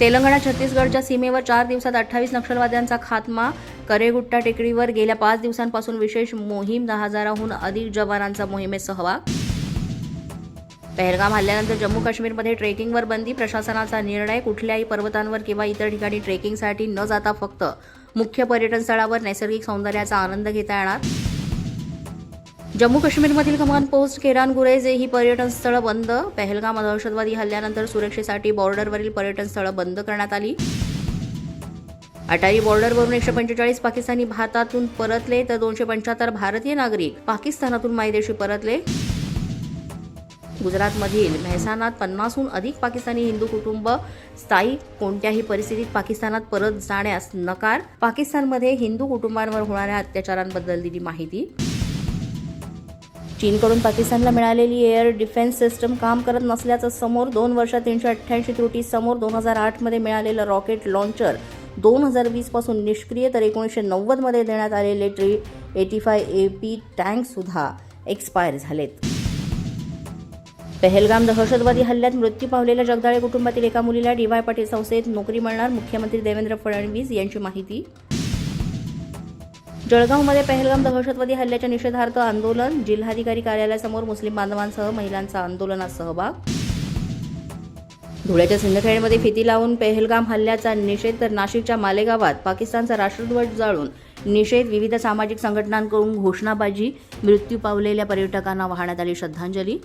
तेलंगणा छत्तीसगडच्या सीमेवर चार दिवसात अठ्ठावीस नक्षलवाद्यांचा खात्मा करेगुट्टा टेकडीवर गेल्या पाच दिवसांपासून विशेष मोहीम दहा हजाराहून अधिक जवानांचा मोहिमेत सहभाग. पहलगाम हल्ल्यानंतर जम्मू काश्मीरमध्ये ट्रेकिंगवर बंदी प्रशासनाचा निर्णय कुठल्याही पर्वतांवर किंवा इतर ठिकाणी ट्रेकिंगसाठी न जाता फक्त मुख्य पर्यटन स्थळावर नैसर्गिक सौंदर्याचा आनंद घेता येणार. जम्मू काश्मीरमधील कमान पोस्ट केरान गुरेज ही पर्यटन स्थळं बंद. पहलगाम दहशतवादी हल्ल्यानंतर सुरक्षेसाठी बॉर्डरवरील पर्यटन स्थळं बंद करण्यात आली. अटारी बॉर्डरवरून एकशे पंचेचाळीस पाकिस्तानी भारतातून परतले तर दोनशे पंच्याहत्तर भारतीय नागरिक पाकिस्तानातून मायदेशी परतले. गुजरातमधील मेहसानात पन्नासहून अधिक पाकिस्तानी हिंदू कुटुंब स्थायी कोणत्याही परिस्थितीत पाकिस्तानात परत जाण्यास नकार. पाकिस्तानमध्ये हिंदू कुटुंबांवर होणाऱ्या अत्याचारांबद्दल दिली माहिती. चीनकडून पाकिस्तानला मिळालेली एअर डिफेन्स सिस्टम काम करत नसल्याचं समोर दोन वर्षात तीनशे अठ्ठ्याऐंशी त्रुटी समोर दोन हजार आठमध्ये मिळालेलं रॉकेट लॉन्चर दोन हजार वीसपासून निष्क्रिय तर एकोणीसशे नव्वदमध्ये देण्यात आलेले three eighty five A P टँकसुद्धा expire झालेत. पहलगाम दहशतवादी हल्ल्यात मृत्यू पावलेल्या जगदाळे कुटुंबातील एका मुलीला डीवाय पाटील संस्थेत नोकरी मिळणार मुख्यमंत्री देवेंद्र फडणवीस यांची माहिती जळगावमध्ये पहलगाम दहशतवादी हल्ल्याच्या निषेधार्थ आंदोलन जिल्हाधिकारी कार्यालयासमोर मुस्लिम बांधवांसह महिलांचा आंदोलनात सहभाग. धुळ्याच्या सिंदखेडमध्ये फिती लावून पहलगाम हल्ल्याचा निषेध तर नाशिकच्या मालेगावात पाकिस्तानचा राष्ट्रध्वज जाळून निषेध विविध सामाजिक संघटनांकडून घोषणाबाजी मृत्यू पावलेल्या पर्यटकांना वाहण्यात आली श्रद्धांजली.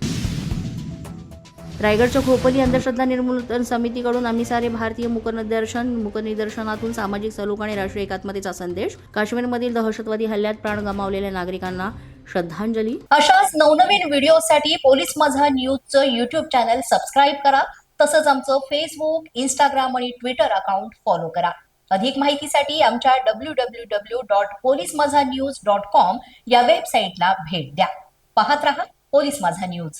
रायगडच्या खोपोली अंधश्रद्धा निर्मूलन समितीकडून आम्ही सारे भारतीय मुकनिदर्शन मुकनिदर्शनातून सामाजिक सलोख आणि राष्ट्रीय एकात्मतेचा संदेश काश्मीरमधील दहशतवादी हल्ल्यात प्राण गमावलेल्या नागरिकांना श्रद्धांजली. अशाच नवनवीन व्हिडिओसाठी पोलीस माझा न्यूजचं युट्यूब चॅनल सबस्क्राईब करा. तसंच आमचं फेसबुक इंस्टाग्राम आणि ट्विटर अकाउंट फॉलो करा. अधिक माहितीसाठी आमच्या W W W dot police Majha news dot com या वेबसाईटला भेट द्या. पाहत रहा पोलीस माझा न्यूज.